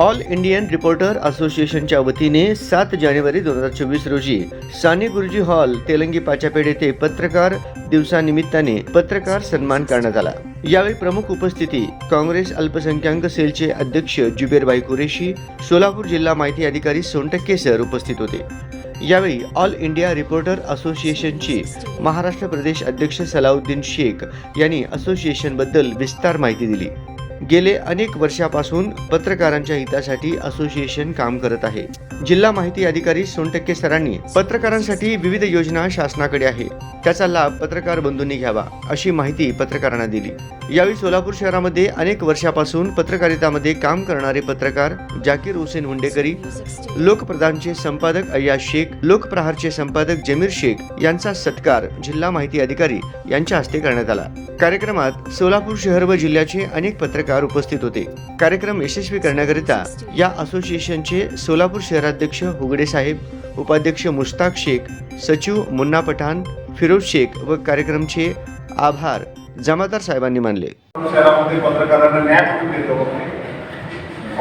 All Indian reporter असोसिएशनच्या वतीने सात जानेवारी दोन हजार चोवीस रोजी साने गुरुजी हॉल तेलंगी पाचापेड येथे पत्रकार दिवसानिमित्ताने पत्रकार सन्मान करण्यात आला. यावेळी प्रमुख उपस्थिती काँग्रेस अल्पसंख्याक सेलचे अध्यक्ष जुबेरबाई कुरेशी सोलापूर जिल्हा माहिती अधिकारी सोनटक्के सर उपस्थित होते. यावेळी ऑल इंडिया रिपोर्टर असोसिएशनचे महाराष्ट्र प्रदेश अध्यक्ष सलाउद्दीन शेख यांनी असोसिएशनबद्दल विस्तार माहिती दिली. गेले अनेक वर्षापासून पत्रकारांच्या हितासाठी असोसिएशन काम करत आहे. जिल्हा माहिती अधिकारी सोनटक्के सरांनी पत्रकारांसाठी विविध योजना शासनाकडे आहे. त्याचा लाभ पत्रकार बंधूंनी घ्यावा अशी माहिती पत्रकारांना दिली. यावेळी सोलापूर शहरामध्ये अनेक वर्षापासून पत्रकारितामध्ये काम करणारे पत्रकार जाकीर हुसेन हुंडेकरी लोकप्रधानचे संपादक अय्याज शेख लोकप्रहारचे संपादक जमीर शेख यांचा सत्कार जिल्हा माहिती अधिकारी यांच्या हस्ते करण्यात आला. कार्यक्रमात सोलापूर शहर व जिल्ह्याचे अनेक पत्रकार उपस्थित होते. कार्यक्रम यशस्वी करण्याकरिता या असोसिएशनचे सोलापूर शहराध्यक्ष हुगडे साहेब उपाध्यक्ष मुश्ताक शेख सचिव मुन्ना पठाण फिरोज शेख व कार्यक्रमचे आभार जमादार साहेबांनी मानले. शहरामध्ये पत्रकारांना न्याय कुठून देतो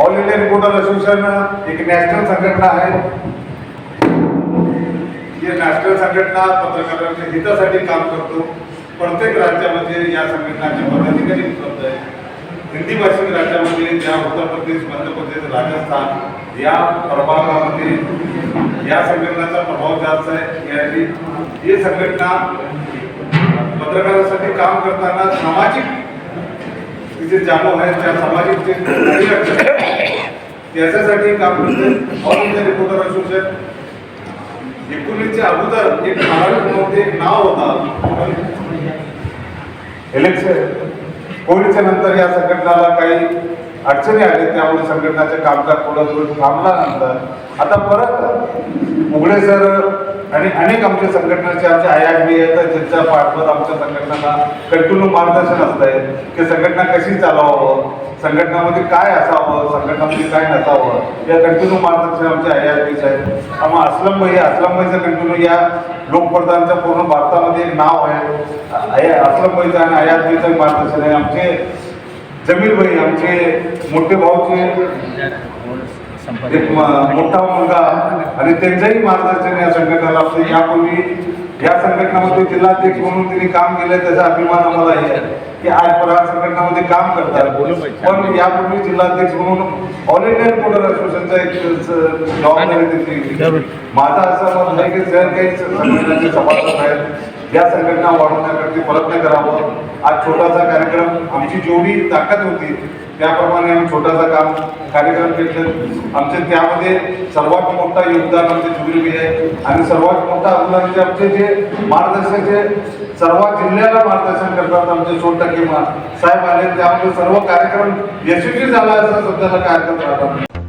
ऑल इंडिया रिपोर्टर असोसिएशन एक नॅशनल संघटना आहे. ही नॅशनल संघटना पत्रकारांच्या हितासाठी काम करतो. प्रत्येक राज्यामध्ये या संघटनाचे पदाधिकारी उपलब्ध आहे. हिंदी भाषिक राज्यामध्ये ज्या उत्तर प्रदेश, मध्य प्रदेश, राजस्थान या प्रभागामध्ये या संघटनाचा प्रभाव जास्त आहे. ही संघटना पत्रकारांसाठी काम करताना सामाजिक जे जाणव आहेत त्या सामाजिक त्याच्यासाठी काम करते. ऑल इंडिया रिपोर्टर असोसिएशन एकोणीसच्या अगोदर एक एक नाव होता. इलेक्शन कोविडच्या नंतर या संघटनाला काही अडचणी आल्या त्यामुळे संघटनाचे कामकाज थोडं थोडं थांबल्यानंतर आता परत उघडे सर आणि अनेक आमच्या संघटनाचे आमचे आय बी आहेत ज्यांच्या पाठवर आमच्या संघटनांना कंटिन्यू मार्गदर्शन असत आहे की संघटना कशी चालवावं संघटनामध्ये काय असावं संघटनामध्ये काय नसावं या कंटिन्यू मार्गदर्शन आमचे आय आय बीचे आहेत. त्यामुळे असलम भाई असलम भाईचं कंटिन्यू या लोकप्रधानच्या पूर्ण भारता एक नाव आहे. असलम भाईचं आणि आय आय मार्गदर्शन आहे आमचे जमीर भाई आमचे मोठे भाऊचे मोठा मुलगा. आणि त्यांचंही मार्गदर्शन या संघटनेला असते. यापूर्वी या संघटनामध्ये जिल्हाध्यक्ष म्हणून त्यांनी काम केलं त्याचा अभिमान आम्हाला आहे. की आज प्रहार संघटनामध्ये काम करतात. पण यापूर्वी जिल्हाध्यक्ष म्हणून ऑल इंडिया रिपोर्टर असोसिएशनचा एक जबाबदारी त्यांनी माझा असं मत आहे की जर काही संघटनाचे सभासद आहेत या संघटना वाढवण्याकरता प्रयत्न करावं. आज छोटासा कार्यक्रम आमची जेवढी ताकद होती त्याप्रमाणे आम्ही छोटासा काम कार्यक्रम केलं आमचे त्यामध्ये सर्वात मोठा योगदान आमचे जुबिली आहे. आणि सर्वात मोठा अनुदान जे आमचे जे मार्गदर्शक जे सर्वात जिल्ह्याला मार्गदर्शन करतात आमचे सोन टक्के साहेब आले. त्यामध्ये सर्व कार्यक्रम यशस्वी झाला असं सध्याला कार्यक्रम राहतात.